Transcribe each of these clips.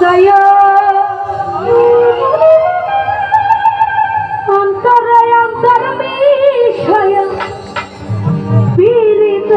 দয়া অন্তরে অন্তর বিষয়। পীড়িত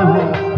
है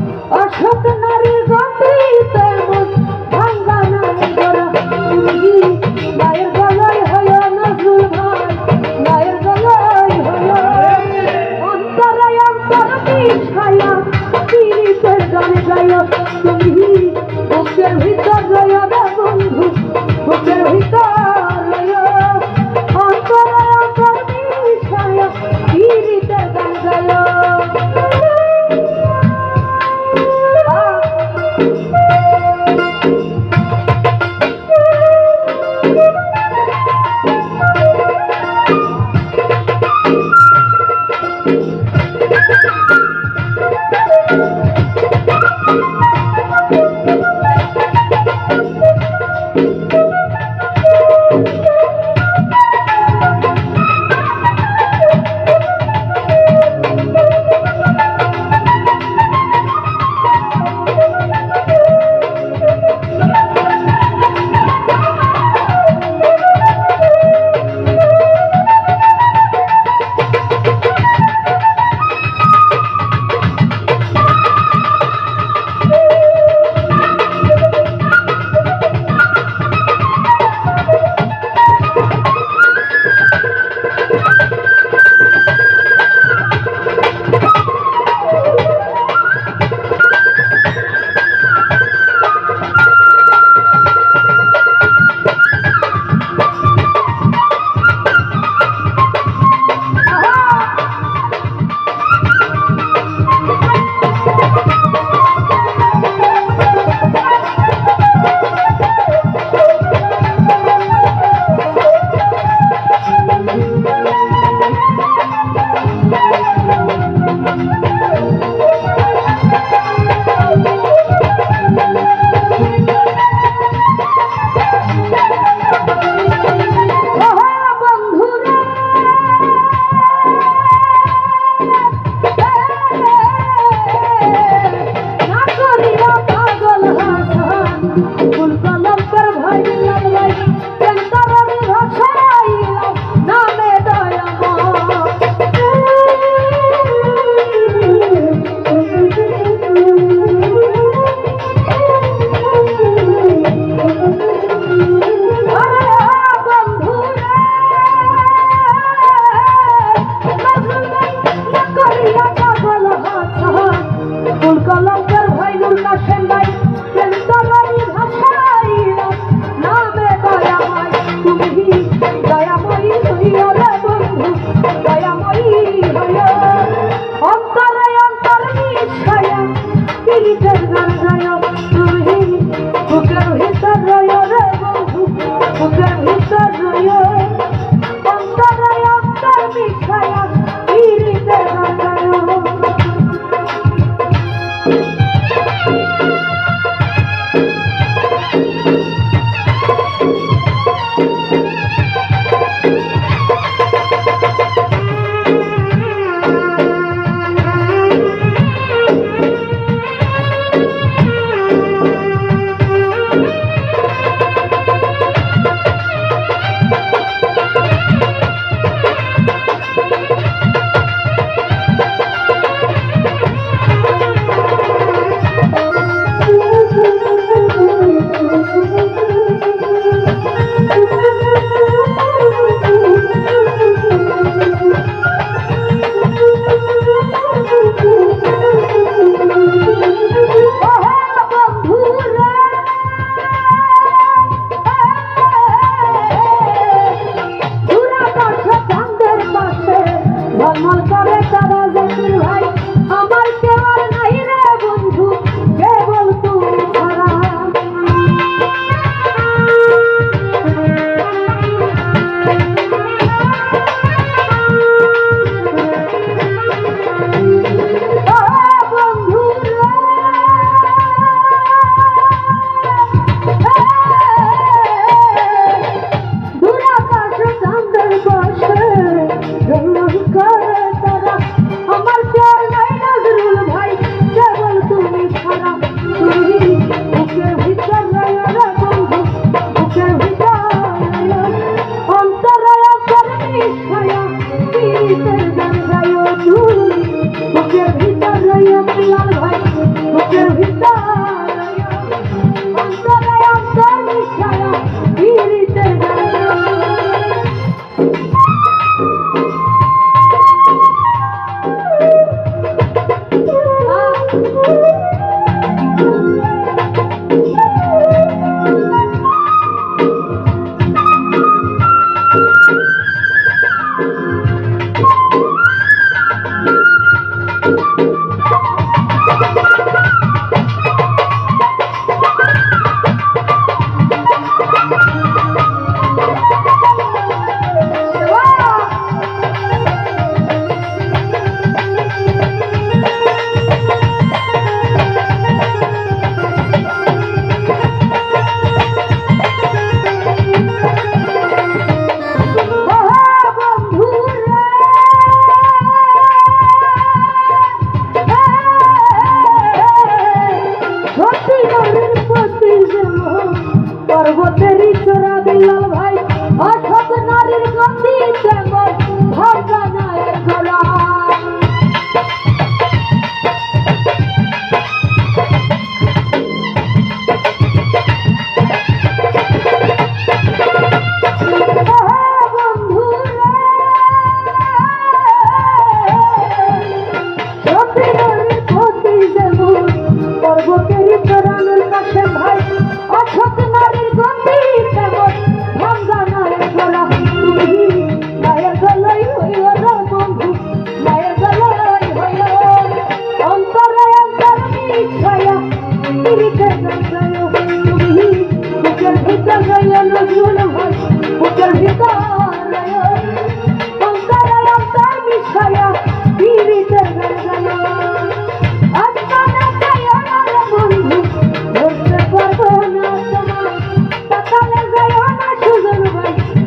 Porque eu estou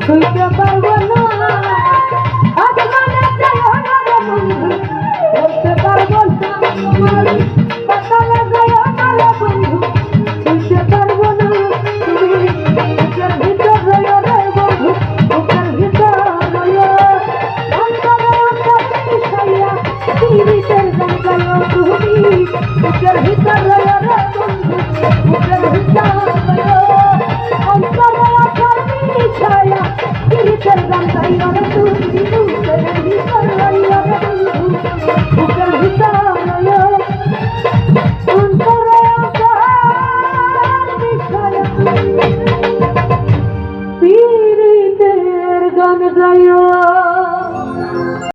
হইতে পারব না। আসমানে চাই অনার বন্ধু বলতে পারব না। তোমার পাতালে যাই অনার বন্ধু হইতে পারব না। তুমি বুকের ভিতর রয় রে বন্ধু, বুকের ভিতর রয় অন্তরে অন্তরে মিশাইয়া তিরিশের জঙ্গল তুমি বুকের ভিতর রয়